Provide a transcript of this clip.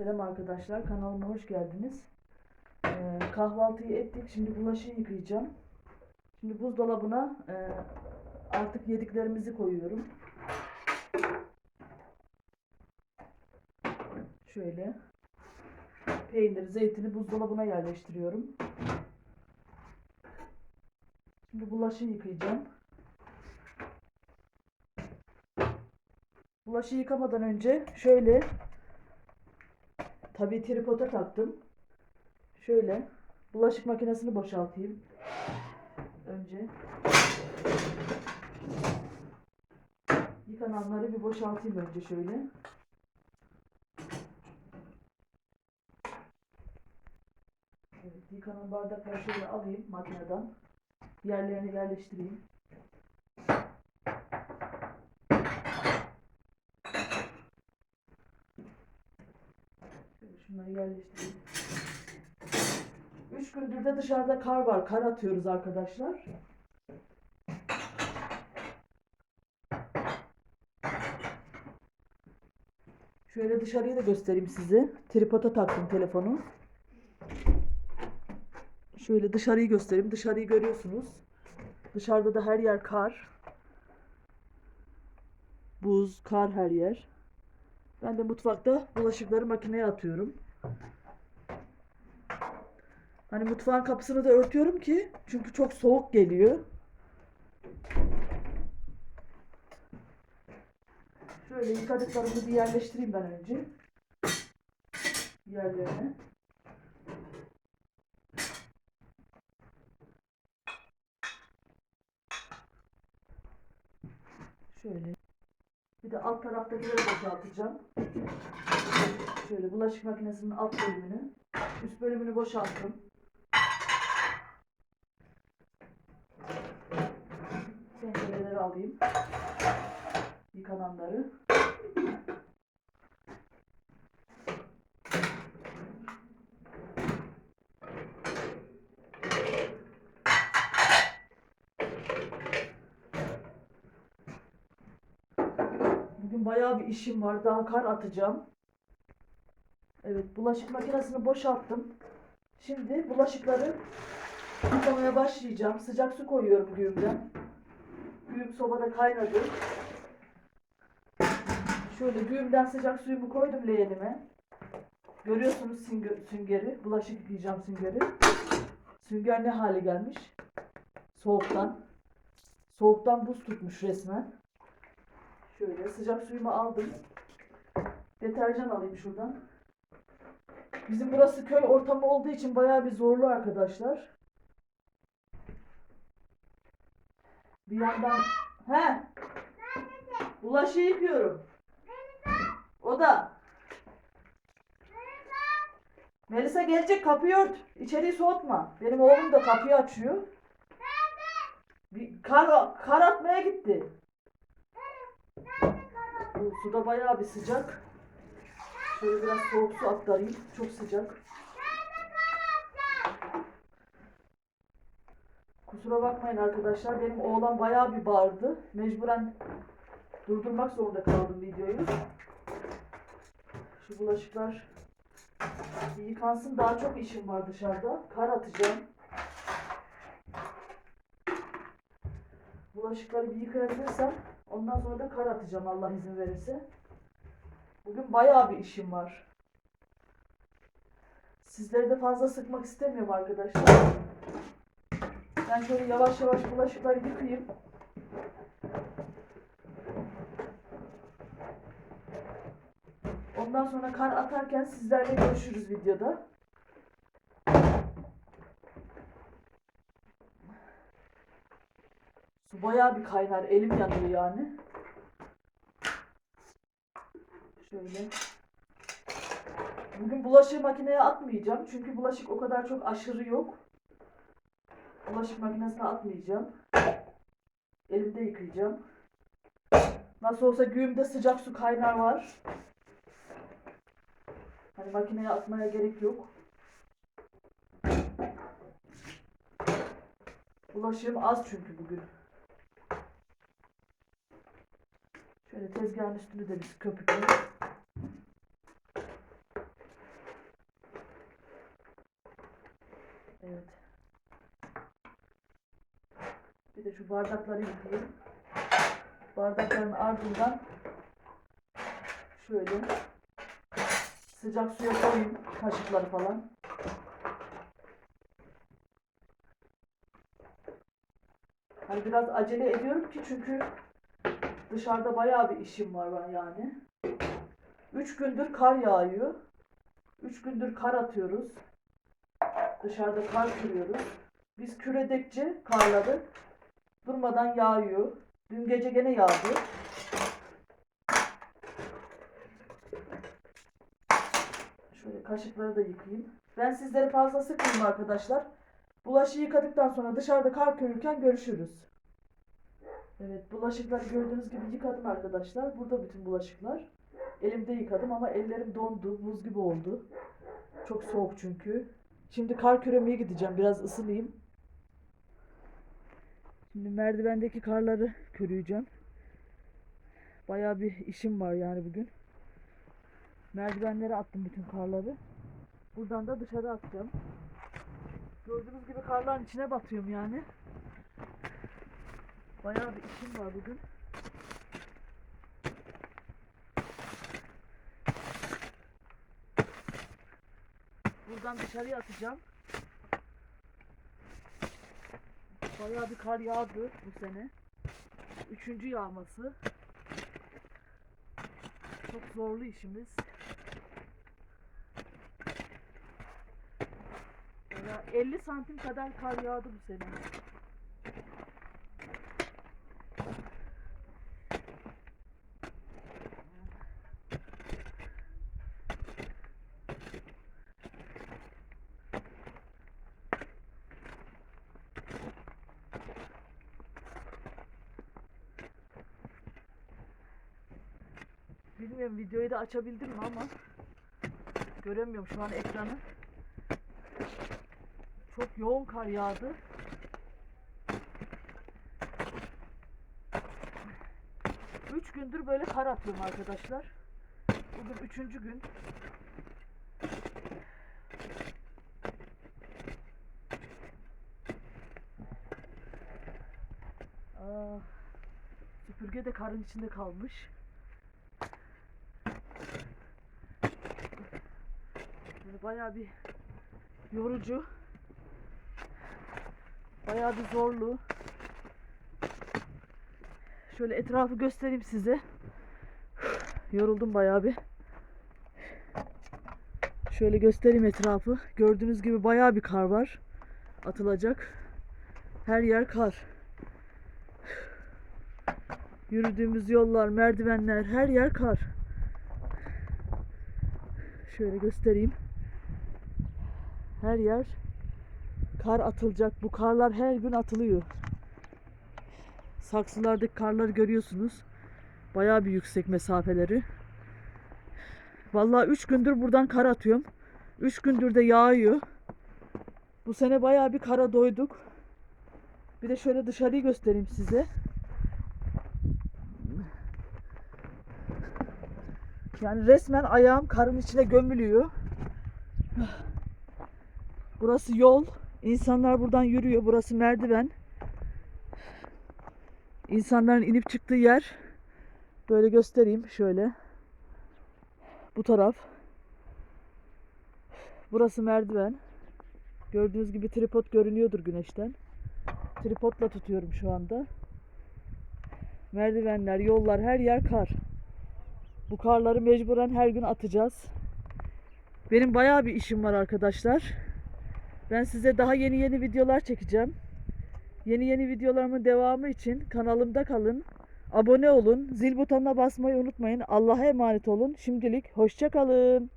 Selam arkadaşlar, kanalıma hoş geldiniz. Ee, kahvaltıyı ettik, şimdi bulaşığı yıkayacağım. Şimdi buzdolabına e, artık yediklerimizi koyuyorum. Şöyle peynir, zeytini buzdolabına yerleştiriyorum. Şimdi bulaşığı yıkayacağım. Bulaşığı yıkamadan önce şöyle Tabii tripoda taktım. Şöyle bulaşık makinesini boşaltayım. Önce yıkananları bir boşaltayım önce şöyle. Evet, yıkanan bardakları şöyle alayım makineden. Yerlerine yerleştireyim. Şöyle şunları yerleştireyim. Üç gündür de dışarıda kar var. Kar atıyoruz arkadaşlar. Şöyle dışarıyı da göstereyim size. Tripoda taktım telefonu. Şöyle dışarıyı göstereyim. Dışarıyı görüyorsunuz. Dışarıda da her yer kar. Buz, kar her yer. Ben de mutfakta bulaşıkları makineye atıyorum. Hani mutfağın kapısını da örtüyorum ki çünkü çok soğuk geliyor. Şöyle yıkadıklarımı bir yerleştireyim ben önce. Yerlerine. Şöyle. Alt taraftakileri boşaltacağım. Şöyle bulaşık makinesinin alt bölümünü, üst bölümünü boşalttım. Tencereleri alayım. Yıkananları. Bugün bayağı bir işim var. Daha kar atacağım. Evet, bulaşık makinesini boşalttım. Şimdi bulaşıkları yıkamaya başlayacağım. Sıcak su koyuyorum güğümden. Güğüm sobada kaynadı. Şöyle güğümden sıcak suyumu koydum leğenime. Görüyorsunuz süngü- süngeri. Bulaşık yıkayacağım süngeri. Sünger ne hale gelmiş? Soğuktan. Soğuktan buz tutmuş resmen. Şöyle sıcak suyumu aldım. Deterjan alayım şuradan. Bizim burası köy ortamı olduğu için bayağı bir zorlu arkadaşlar. Bir yandan he bulaşığı yıkıyorum. O da. Melisa gelecek kapıyı ört. İçeriği soğutma. Benim oğlum da kapıyı açıyor. Bir kar, kar atmaya gitti. Bu suda bayağı bir sıcak. Şöyle biraz soğuk su aktarayım. Çok sıcak. Kusura bakmayın arkadaşlar. Benim oğlan bayağı bir bağırdı. Mecburen durdurmak zorunda kaldım videoyu. Şu bulaşıklar bir yıkansın. Daha çok işim var dışarıda. Kar atacağım. Bulaşıkları bir yıkayabilirsem ondan sonra da kar atacağım Allah izin verirse. Bugün bayağı bir işim var. Sizleri de fazla sıkmak istemiyorum arkadaşlar. Ben şöyle yavaş yavaş bulaşıkları yıkayayım. Ondan sonra kar atarken sizlerle görüşürüz videoda. Su bayağı bir kaynar. Elim yanıyor yani. Şöyle. Bugün bulaşığı makineye atmayacağım. Çünkü bulaşık o kadar çok aşırı yok. Bulaşık makinesine atmayacağım. Elimde yıkayacağım. Nasıl olsa güğümde sıcak su kaynar var. Hani makineye atmaya gerek yok. Bulaşığım az çünkü bugün. Böyle tezgahın üstünü de biz köpüklüyoruz. Evet. Bir de şu bardakları yıkayayım. Bardakların ardından şöyle sıcak suya koyayım kaşıkları falan. Hani biraz acele ediyorum ki çünkü dışarıda bayağı bir işim var ben yani. Üç gündür kar yağıyor. Üç gündür kar atıyoruz. Dışarıda kar kırıyoruz. Biz küredekçe karları durmadan yağıyor. Dün gece gene yağdı. Şöyle kaşıkları da yıkayayım. Ben sizleri fazla sıkmayayım arkadaşlar. Bulaşığı yıkadıktan sonra dışarıda kar körürken görüşürüz. Evet bulaşıkları gördüğünüz gibi yıkadım arkadaşlar. Burada bütün bulaşıklar. Elimde yıkadım ama ellerim dondu. Buz gibi oldu. Çok soğuk çünkü. Şimdi kar küremeye gideceğim. Biraz ısınayım. Şimdi merdivendeki karları körüyeceğim. Bayağı bir işim var yani bugün. Merdivenlere attım bütün karları. Buradan da dışarı atacağım. Gördüğünüz gibi karların içine batıyorum yani. Bayağı bir işim var bugün. Buradan dışarıya atacağım. Bayağı bir kar yağdı bu sene. Üçüncü yağması. Çok zorlu işimiz. Bayağı 50 santim kadar kar yağdı bu sene. Bilmiyorum videoyu da açabildim mi ama göremiyorum şu an ekranı. Çok yoğun kar yağdı. Üç gündür böyle kar atıyorum arkadaşlar. Bugün üçüncü gün. Aa, süpürge de karın içinde kalmış. Bayağı bir yorucu. Bayağı bir zorlu. Şöyle etrafı göstereyim size. Yoruldum bayağı bir. Şöyle göstereyim etrafı. Gördüğünüz gibi bayağı bir kar var. Atılacak. Her yer kar. Yürüdüğümüz yollar, merdivenler, her yer kar. Şöyle göstereyim. Her yer kar atılacak. Bu karlar her gün atılıyor. Saksılardaki karları görüyorsunuz. Bayağı bir yüksek mesafeleri. Vallahi 3 gündür buradan kar atıyorum. 3 gündür de yağıyor. Bu sene bayağı bir kara doyduk. Bir de şöyle dışarıyı göstereyim size. Yani resmen ayağım karın içine gömülüyor. Burası yol. İnsanlar buradan yürüyor. Burası merdiven. İnsanların inip çıktığı yer. Böyle göstereyim şöyle. Bu taraf. Burası merdiven. Gördüğünüz gibi tripod görünüyordur güneşten. Tripodla tutuyorum şu anda. Merdivenler, yollar, her yer kar. Bu karları mecburen her gün atacağız. Benim bayağı bir işim var arkadaşlar. Ben size daha yeni yeni videolar çekeceğim. Yeni yeni videolarımın devamı için kanalımda kalın. Abone olun. Zil butonuna basmayı unutmayın. Allah'a emanet olun. Şimdilik hoşça kalın.